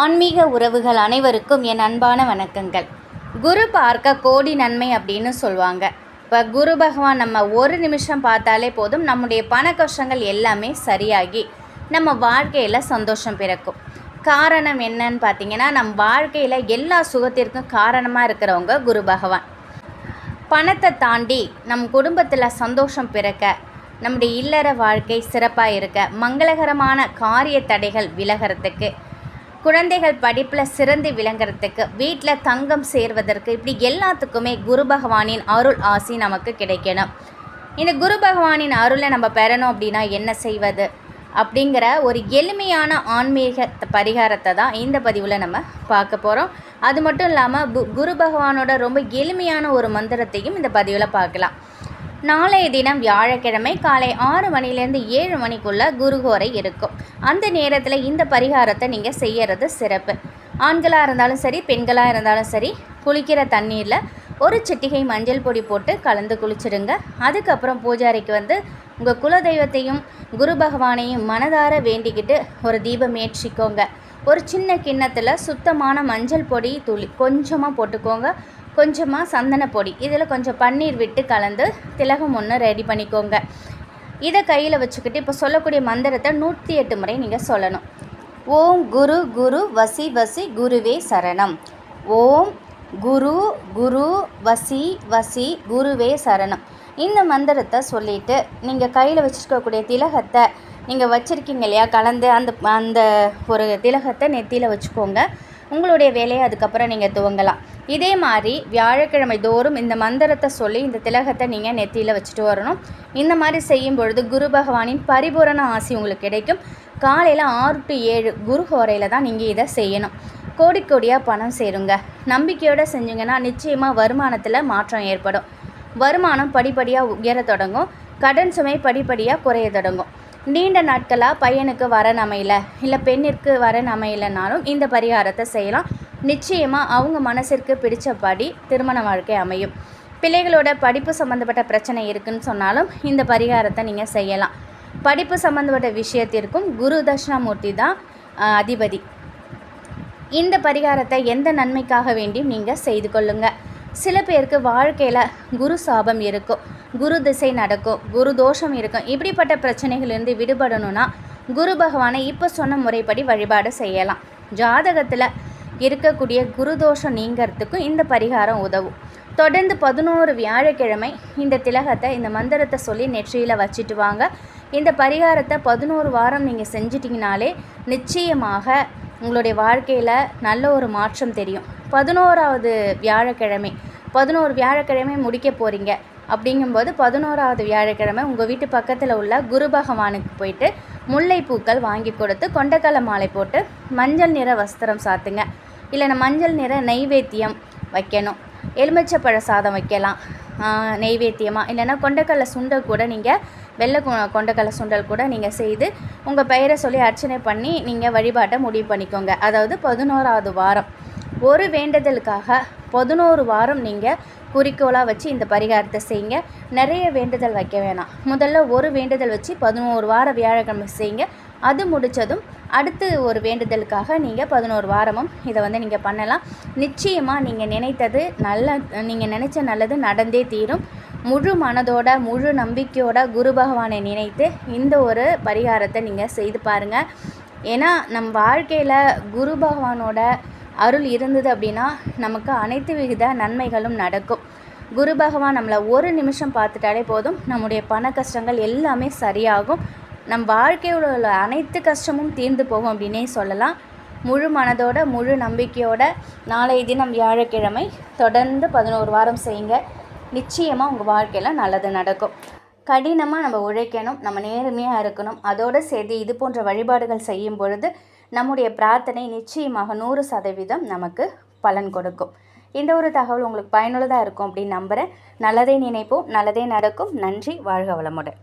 ஆன்மீக உறவுகள் அனைவருக்கும் என் அன்பான வணக்கங்கள். குரு பார்க்க கோடி நன்மை அப்படின்னு சொல்லுவாங்க இப்போ குரு பகவான் நம்ம ஒரு நிமிஷம் பார்த்தாலே போதும் நம்முடைய பண கஷ்டங்கள் எல்லாமே சரியாகி நம்ம வாழ்க்கையில் சந்தோஷம் பிறக்கும். காரணம் என்னன்னு பார்த்தீங்கன்னா நம் வாழ்க்கையில் எல்லா சுகத்திற்கும் காரணமாக இருக்கிறவங்க குரு பகவான். பணத்தை தாண்டி நம் குடும்பத்தில் சந்தோஷம் பிறக்க நம்முடைய இல்லற வாழ்க்கை சிறப்பாக இருக்க மங்களகரமான காரிய தடைகள் விலகிறதுக்கு குழந்தைகள் படிப்பில் சிறந்து விளங்குறதுக்கு வீட்டில் தங்கம் சேர்வதற்கு இப்படி எல்லாத்துக்குமே குரு பகவானின் அருள் ஆசி நமக்கு கிடைக்கணும். இந்த குரு பகவானின் அருளை நம்ம பெறணும் அப்படின்னா என்ன செய்வது? அப்படிங்கிற ஒரு எளிமையான ஆன்மீக பரிகாரத்தை தான் இந்த பதிவில் நம்ம பார்க்க போகிறோம் அது மட்டும் இல்லாமல் குரு பகவானோட ரொம்ப எளிமையான ஒரு மந்திரத்தையும் இந்த பதிவில் பார்க்கலாம். நாளைய தினம் வியாழக்கிழமை காலை ஆறு மணிலேருந்து ஏழு மணிக்குள்ளே குருகோரை இருக்கும். அந்த நேரத்தில் இந்த பரிகாரத்தை நீங்கள் செய்யறது சிறப்பு. ஆண்களாக இருந்தாலும் சரி பெண்களாக இருந்தாலும் சரி குளிக்கிற தண்ணீரில் ஒரு சிட்டிகை மஞ்சள் பொடி போட்டு கலந்து குளிச்சிடுங்க அதுக்கப்புறம் பூஜாரிக்கு வந்து உங்கள் குலதெய்வத்தையும் குரு பகவானையும் மனதார வேண்டிக்கிட்டு ஒரு தீபம் ஏற்றிக்கோங்க. ஒரு சின்ன கிண்ணத்தில் சுத்தமான மஞ்சள் பொடி துளி கொஞ்சமாக போட்டுக்கோங்க. கொஞ்சமாக சந்தன பொடி. இதில் கொஞ்சம் பன்னீர் விட்டு கலந்து திலகம் ஒன்று ரெடி பண்ணிக்கோங்க. இதை கையில் வச்சுக்கிட்டு இப்போ சொல்லக்கூடிய மந்திரத்தை நூற்றி எட்டு முறை நீங்கள் சொல்லணும். ஓம் குரு குரு வசி வசி குருவே சரணம். ஓம் குரு குரு வசி வசி குருவே சரணம். இந்த மந்திரத்தை சொல்லிவிட்டு நீங்கள் கையில் வச்சுருக்கக்கூடிய திலகத்தை நீங்கள் வச்சுருக்கீங்க இல்லையா? கலந்து அந்த அந்த ஒரு திலகத்தை நெத்தியில் வச்சுக்கோங்க. உங்களுடைய வேலையை அதுக்கப்புறம் நீங்கள் துவங்கலாம். இதே மாதிரி வியாழக்கிழமை தோறும் இந்த மந்திரத்தை சொல்லி இந்த திலகத்தை நீங்கள் நெத்தியில் வச்சுட்டு வரணும். இந்த மாதிரி செய்யும் பொழுது குரு பகவானின் பரிபூரண ஆசி உங்களுக்கு கிடைக்கும். காலையில் ஆறு டு ஏழு குரு ஹோரையில் தான் நீங்கள் இதை செய்யணும். கோடி கோடியாக பணம் சேருங்க. நம்பிக்கையோடு செஞ்சிங்கன்னா நிச்சயமாக வருமானத்தில் மாற்றம் ஏற்படும். வருமானம் படிப்படியாக உயர தொடங்கும். கடன் சுமை படிப்படியாக குறைய தொடங்கும். நீண்ட நாட்களாக பையனுக்கு வரன் அமையல. இல்லை பெண்ணிற்கு வரன் அமையலைனாலும் இந்த பரிகாரத்தை செய்யலாம். நிச்சயமாக அவங்க மனசிற்கு பிடித்தபடி திருமண வாழ்க்கை அமையும். பிள்ளைகளோட படிப்பு சம்மந்தப்பட்ட பிரச்சனை இருக்குன்னு சொன்னாலும் இந்த பரிகாரத்தை நீங்கள் செய்யலாம். படிப்பு சம்மந்தப்பட்ட விஷயத்திற்கும் குரு தட்சிணாமூர்த்தி தான் அதிபதி. இந்த பரிகாரத்தை எந்த நன்மைக்காக வேண்டியும் நீங்கள் செய்து கொள்ளுங்கள் சில பேருக்கு வாழ்க்கையில் குரு சாபம் இருக்கும் குரு திசை நடக்கும் குரு தோஷம் இருக்கும். இப்படிப்பட்ட பிரச்சனைகளிலிருந்து விடுபடணும்னா குரு பகவானை இப்போ சொன்ன முறைப்படி வழிபாடு செய்யலாம். ஜாதகத்தில் இருக்கக்கூடிய குரு தோஷம் நீங்கிறதுக்கும் இந்த பரிகாரம் உதவும். தொடர்ந்து பதினோரு வியாழக்கிழமை இந்த திலகத்தை இந்த மந்திரத்தை சொல்லி நெற்றியில் வச்சுட்டு வாங்க. இந்த பரிகாரத்தை பதினோரு வாரம் நீங்கள் செஞ்சிட்டிங்கனாலே நிச்சயமாக உங்களுடைய வாழ்க்கையில் நல்ல ஒரு மாற்றம் தெரியும். பதினோராவது வியாழக்கிழமை. பதினோரு வியாழக்கிழமை முடிக்க போகிறீங்க அப்படிங்கும்போது பதினோராவது வியாழக்கிழமை உங்கள் வீட்டு பக்கத்தில் உள்ள குரு பகவானுக்கு போயிட்டு முல்லைப்பூக்கள் வாங்கி கொடுத்து கொண்டக்கடலை மாலை போட்டு மஞ்சள் நிற வஸ்திரம் சாத்துங்க. இல்லைன்னா மஞ்சள் நிற நெய்வேத்தியம் வைக்கணும். எலுமிச்சப்பழ சாதம் வைக்கலாம். நெய்வேத்தியமாக இல்லைன்னா கொண்டக்கடலை சுண்டல் கூட நீங்கள் வெள்ளை கொண்டக்கடலை சுண்டல் கூட நீங்கள் செய்து உங்கள் பெயரை சொல்லி அர்ச்சனை பண்ணி நீங்கள் வழிபாட்டை முடிவு பண்ணிக்கோங்க. அதாவது பதினோராவது வாரம். ஒரு வேண்டுதலுக்காக பதினோரு வாரம் நீங்கள் குறிக்கோளாக வச்சு இந்த பரிகாரத்தை செய்யுங்க. நிறைய வேண்டுதல் வைக்க வேணாம். முதல்ல ஒரு வேண்டுதல் வச்சு பதினோரு வாரம் வியாழக்கிழமை செய்யுங்க. அது முடித்ததும் அடுத்து ஒரு வேண்டுதலுக்காக நீங்கள் பதினோரு வாரமும் இதை வந்து நீங்கள் பண்ணலாம். நிச்சயமாக நீங்கள் நினைத்தது நல்ல நீங்கள் நினச்ச நல்லது நடந்தே தீரும். முழு மனதோட முழு நம்பிக்கையோட குரு பகவானை நினைத்து இந்த ஒரு பரிகாரத்தை நீங்கள் செய்து பாருங்கள் ஏன்னா நம் வாழ்க்கையில் குரு பகவானோட அருள் இருந்தது அப்படின்னா நமக்கு அனைத்து விகித நன்மைகளும் நடக்கும். குரு பகவான் நம்மளை ஒரு நிமிஷம் பார்த்துட்டாலே போதும். நம்முடைய பண கஷ்டங்கள் எல்லாமே சரியாகும். நம் வாழ்க்கையோட உள்ள அனைத்து கஷ்டமும் தீர்ந்து போகும் அப்படின்னே சொல்லலாம். முழு மனதோட முழு நம்பிக்கையோட நாளைய தினம் வியாழக்கிழமை தொடர்ந்து பதினோரு வாரம் செய்யுங்க. நிச்சயமாக உங்கள் வாழ்க்கையில் நல்லது நடக்கும். கடினமாக நம்ம உழைக்கணும். நம்ம நேர்மையாக இருக்கணும். அதோடு சேர்த்து இது போன்ற வழிபாடுகள் செய்யும் பொழுது நம்முடைய பிரார்த்தனை நிச்சயமாக நூறு சதவீதம் நமக்கு பலன் கொடுக்கும். இந்த ஒரு தகவல் உங்களுக்கு பயனுள்ளதாக இருக்கும் அப்படின்னு நம்புகிறேன் நல்லதே நினைப்போம் நல்லதே நடக்கும். நன்றி வாழ்க வளமுடன்.